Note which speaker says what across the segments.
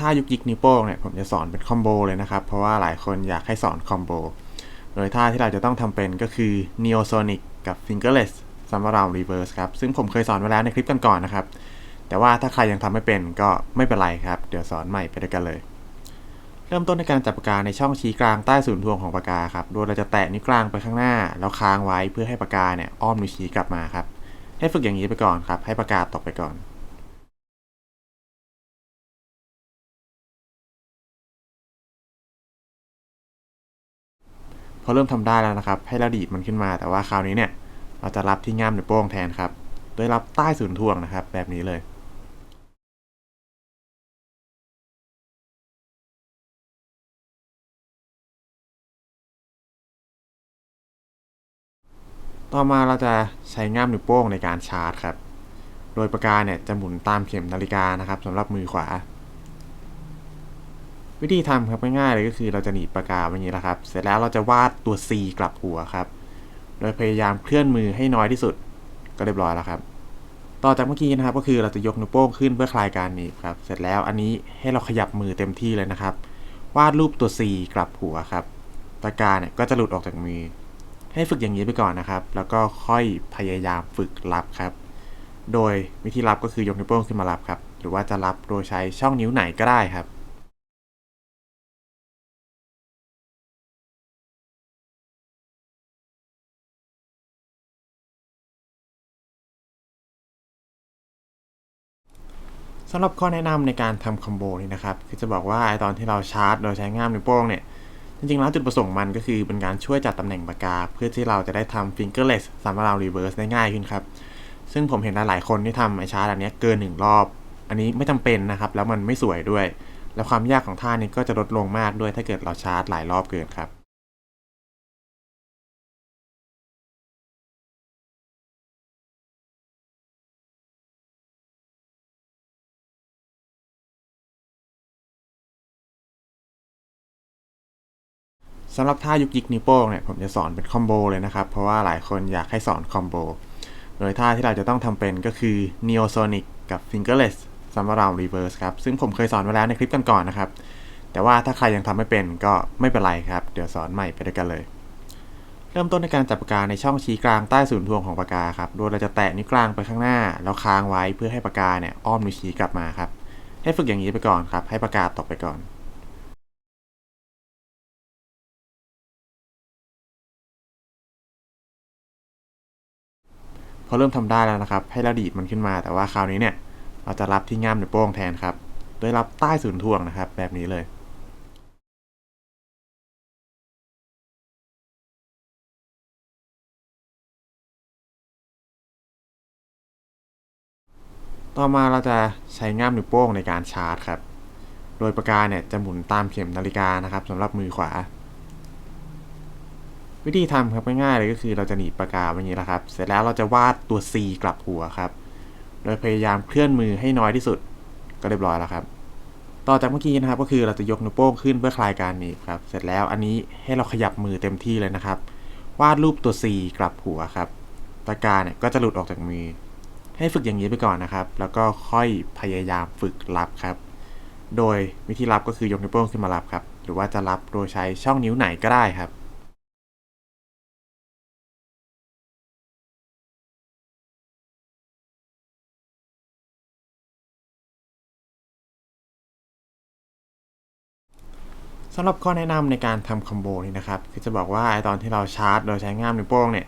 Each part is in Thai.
Speaker 1: ถ้ายุกยิกนิ้วโป้งเนี่ยผมจะสอนเป็นคอมโบเลยนะครับ เพราะว่าหลายคนอยากให้สอนคอมโบ โดยท่าที่เราจะต้องทำเป็นก็คือ Neosonic กับ Fingerless ซัมเบอร์ราว Reverse ครับ ซึ่งผมเคยสอนไว้แล้วในคลิปกันก่อนนะครับ แต่ว่าถ้าใครยังทำไม่เป็นก็ไม่เป็นไรครับ เดี๋ยวสอนใหม่ไปด้วยกันเลย เริ่มต้นในการจับปากกาในช่องชี้กลางใต้ศูนย์ทวงของปากกาครับ โดยเราจะแตะนิ้วกลางไปข้างหน้า แล้วค้างไว้เพื่อให้ปากกาเนี่ยอ้อมนิ้วชี้กลับมาครับ ให้ฝึกอย่างนี้ไปก่อนครับ ให้ปากกาตกไปก่อน พอเริ่มทำได้แล้วนะครับ ให้เราดีดมันขึ้นมา แต่ว่าคราวนี้เนี่ยเราจะรับที่ง่ามนิ้วโป้งแทนครับ โดยรับใต้ศูนย์ทวงนะครับ แบบนี้เลย ต่อมาเราจะใช้ง่ามนิ้วโป้งในการชาร์จครับ โดยปากกาเนี่ยจะหมุนตามเข็มนาฬิกานะครับสำหรับมือขวา วิธีทำครับง่ายๆเลยก็คือเราจะหนีบปากกาแบบนี้แหละครับ เสร็จแล้วเราจะวาดตัว C กลับหัวครับ โดยพยายามเคลื่อนมือให้น้อยที่สุดก็เรียบร้อยแล้วครับ ต่อจากเมื่อกี้นะครับก็คือเราจะยกนิ้วโป้งขึ้นเพื่อคลายการหนีบครับ เสร็จแล้วอันนี้ให้เราขยับมือเต็มที่เลยนะครับ วาดรูปตัว C กลับหัวครับปากกาเนี่ยก็จะหลุดออกจากมือ ให้ฝึกอย่างนี้ไปก่อนนะครับ แล้วก็ค่อยพยายามฝึกรับครับ โดยวิธีรับก็คือยกนิ้วโป้งขึ้นมารับครับ หรือว่าจะรับโดยใช้ช่องนิ้วไหนก็ได้ครับ สำหรับข้อแนะนำในการทำคอมโบนี้นะครับคือจะบอกว่าตอนที่เราชาร์จโดยใช้ง่ามนิ้วโป้งเนี่ยจริงๆแล้วจุดประสงค์มันก็คือเป็นการช่วยจัดตำแหน่งปากกา เพื่อที่เราจะได้ทำ fingerless สามารถเรา reverse ได้ง่ายขึ้นครับ ซึ่งผมเห็นหลายๆคนที่ทำไอชาร์จอันนี้เกินหนึ่งรอบ อันนี้ไม่จำเป็นนะครับ แล้วมันไม่สวยด้วย แล้วความยากของท่านี้ก็จะลดลงมากด้วยถ้าเกิดเราชาร์จหลายรอบเกินครับ สำหรับท่ายุกยิกนิ้วโป้งเนี่ยผมจะสอนเป็นคอมโบเลยนะครับ เพราะว่าหลายคนอยากให้สอนคอมโบ โดยท่าที่เราจะต้องทำเป็นก็คือ Neosonic กับ Fingerless ซัมเบอร์ราว Reverse ครับ ซึ่งผมเคยสอนไว้แล้วในคลิปกันก่อนนะครับ แต่ว่าถ้าใครยังทำไม่เป็นก็ไม่เป็นไรครับ เดี๋ยวสอนใหม่ไปด้วยกันเลย เริ่มต้นในการจับปากกาในช่องชี้กลางใต้ศูนย์ทวงของปากกาครับ โดยเราจะแตะนิ้วกลางไปข้างหน้า แล้วค้างไว้เพื่อให้ปากกาเนี่ยอ้อมนิ้วชี้กลับมาครับ ให้ฝึกอย่างนี้ไปก่อนครับ ให้ปากกาตกไปก่อน พอเริ่มทำได้แล้วนะครับ ให้เราดีดมันขึ้นมา แต่ว่าคราวนี้เนี่ย เราจะรับที่ง่ามนิ้วโป้งแทนครับ โดยรับใต้ศูนย์ทวงนะครับ แบบนี้เลย ต่อมาเราจะใช้ง่ามนิ้วโป้งในการชาร์จครับ โดยปากกาเนี่ยจะหมุนตามเข็มนาฬิกานะครับสำหรับมือขวา วิธีทำครับง่ายๆเลยก็คือเราจะหนีบปากกาแบบนี้แหละครับ เสร็จแล้วเราจะวาดตัว C กลับหัวครับ โดยพยายามเคลื่อนมือให้น้อยที่สุดก็เรียบร้อยแล้วครับ ต่อจากเมื่อกี้นะครับก็คือเราจะยกนิ้วโป้งขึ้นเพื่อคลายการหนีบครับ เสร็จแล้วอันนี้ให้เราขยับมือเต็มที่เลยนะครับ วาดรูปตัว C กลับหัวครับปากกาเนี่ยก็จะหลุดออกจากมือ ให้ฝึกอย่างนี้ไปก่อนนะครับ แล้วก็ค่อยพยายามฝึกรับครับ โดยวิธีรับก็คือยกนิ้วโป้งขึ้นมารับครับ หรือว่าจะรับโดยใช้ช่องนิ้วไหนก็ได้ครับ สำหรับข้อแนะนำในการทำคอมโบนี้นะครับคือจะบอกว่าตอนที่เราชาร์จโดยใช้ง่ามนิ้วโป้งเนี่ย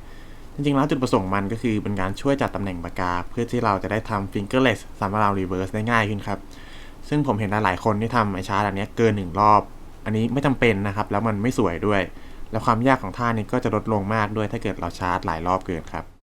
Speaker 1: จริงๆแล้วจุดประสงค์มันก็คือเป็นการช่วยจัดตำแหน่งปากกา เพื่อที่เราจะได้ทำ fingerless สามารถเรา reverse ได้ง่ายขึ้นครับ ซึ่งผมเห็นหลายๆคนที่ทำไอชาร์จอันนี้เกินหนึ่งรอบ อันนี้ไม่จำเป็นนะครับ แล้วมันไม่สวยด้วย แล้วความยากของท่านี้ก็จะลดลงมากด้วยถ้าเกิดเราชาร์จหลายรอบเกินครับ